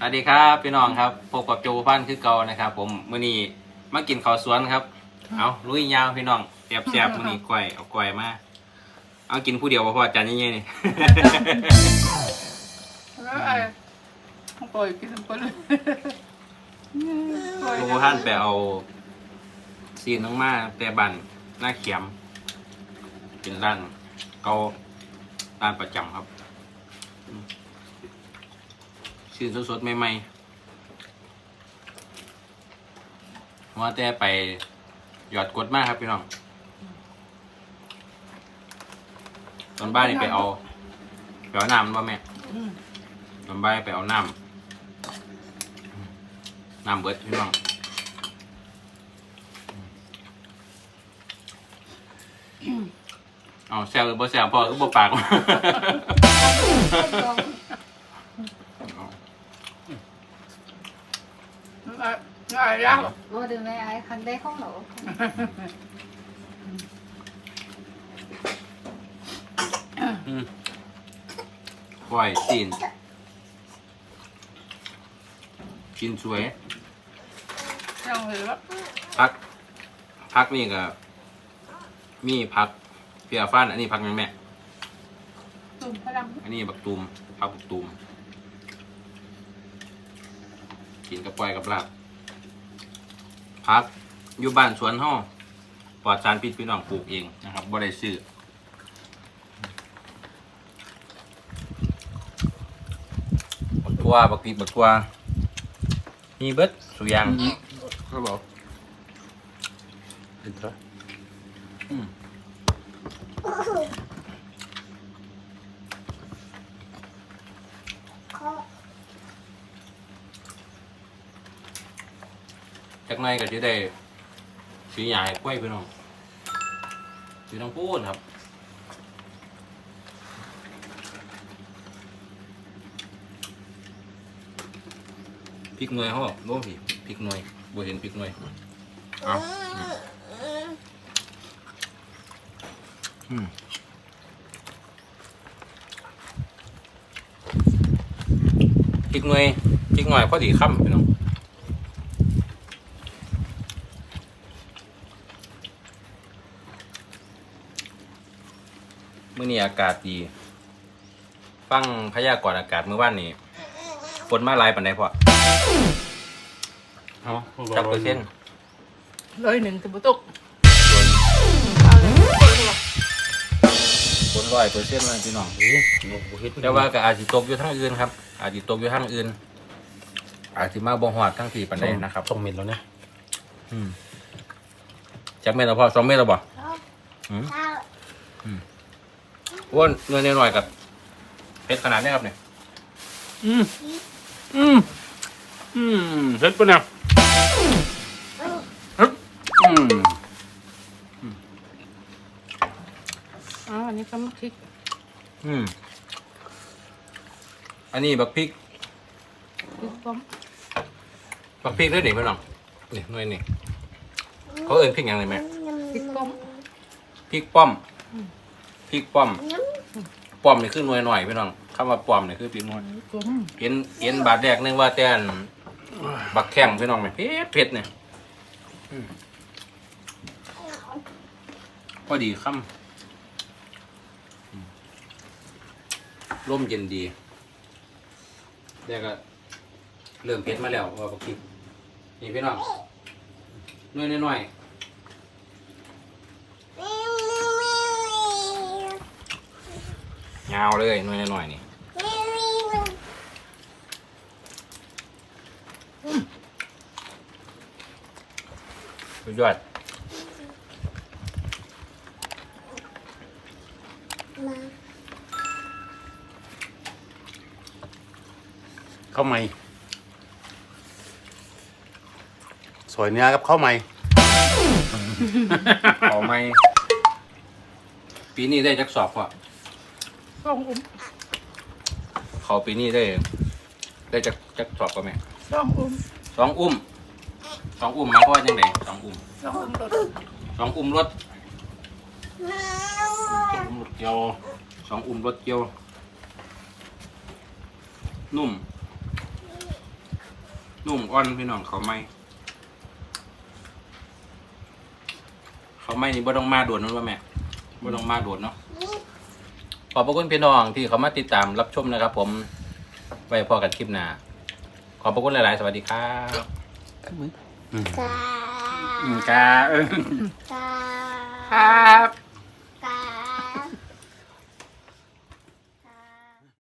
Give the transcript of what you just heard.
สวัสดีครับพี่น้องครับพบกับโจพันคือเก่านะครับ ผมมื้อนี้มากินข้าวสวนครับ เอาลุยยาวพี่น้องแซ่บแซ่บๆมื้อนี้ก้อยเอาก้อยมาเอากินผู้เดียวบ่พอจานใหญ่ๆนี่แล้วไอ้ปล่อยกินไปเลยปล่อยโจพันไปเอาซีนน้องมาแต่บันหน้าเขียม กินร้านเก่าร้านประจำครับ อืมซีนสดๆใหม่ๆว่าแต่ไปหยอดกดมากครับพี่น้อง ตอนบ้านนี่ไปเอาไปเอาน้ำว่าแม่อืมตอนบ้านไปเอาน้ำน้ำเบิดพี่น้องเอาแซวหรือบ่แซวพ่อก็บ่ปากไอ้ ไอ้ยาก Vô đường này ai khăn đây không nổ อืมปล่อยซีนกินสวยยังเหลือพัก พักนี่ก็มีพักเปียฟ้าน อันนี้พักยังแม่ ตุ่มพลังอันนี้บักตูมพักบักตูม กินกับปล่อยกับลาบ พักอยู่บ้านสวนห้อปลอดสารพิษพี่น้องปลูกเองนะครับบ่ได้ซื้อบักทัวบักปีบักทัวมีเบิดสุอยางครับผมเห็นปะอืม จากในก็จะได้สีใหญ่กล้วยพี่น้องสีน้องพูดครับพริกหน่วยเขาบอกโน้พี่พริกหน่วยบ่เห็นพริกหน่วยเอาอืมพริกหน่วยพริกหน่วยพอดีค่ำพี่น้อง มื่อนี้อากาศดี ฟังพยากรณ์อากาศเมื่อวานนี้ฝนมาหลายปันไดพอเอาจับเปอร์เซ็นต์เลยหนึ่งตัวตุกฝนร้อยเปอร์เซ็นต์เลยพี่น้องเฮ้ยนกบุเฮ็ดแต่ว่าก็อาจจะตกอยู่ทางอื่นครับ อาจจะตกอยู่ทางอื่น อาจจะมาบ่ฮอดทั้งที่ปันไดนะครับส่งเม็ดแล้วเนี่ยอืมจักเม็ดแล้วพอสองเม็ดแล้วบ่อืม อ้วนเงินหน่อยๆกับเพชรขนาดนี้ครับเนี่ยอืมอืมอืมเฮ็ดปะเนี่ยฮึบอืมอ๋ออันนี้ก็มาคิดอืมอันนี้บักพริกคิดป้อมบักพริกด้วยนี่พี่น้องนี่หน่วยนี่เขาเอิ้นพริกหยังไงแม่คิดป้อมพริกป้อม พริกป้อมป้อมนี่คือหน่วยหน่อยพี่น้องคำว่าป้อมนี่คือพริกหน่วยป้อมเห็นเห็นบาทแรกนึกว่าแต่อันบักแข้งพี่น้องไหมเผ็ดเผ็ดเนี่ยอืมพอดีคำอืมร่มเย็นดีแล้วก็เริ่มเผ็ดมาแล้วว่าบักพริกนี่พี่น้องน้อยน้อย ๆยาวเลยน้อยน้อยๆนี่สุดยอดข้าวใหม่สวยเนื้อกับข้าวใหม่เอาไหมปีนี้ได้จักสอบพอ สองอุ้มเขาปีนี้ได้ ได้จักจักสอบก็แม่สองอุ้มสองอุ้มสองอุ้มหมายความว่าจังไดสองอุ้มสองอุ้มรถสองอุ้มรถต้มรสเกี๊ยวสองอุ้มรถเกี่ยว นุ่ม นุ่มอ่อนพี่น้องเขาไม่เขาไม่นี่บ่ต้องมาโดดนั่นว่าแม่บ่ต้องมาโดดเนาะ ขอบพระคุณพี่น้องที่เขามาติดตามรับชมนะครับ ผมไว้พอกันคลิปหน้าขอบพระคุณหลาย ๆ สวัสดีครับมืออืมกาอืมกาเออกาครับ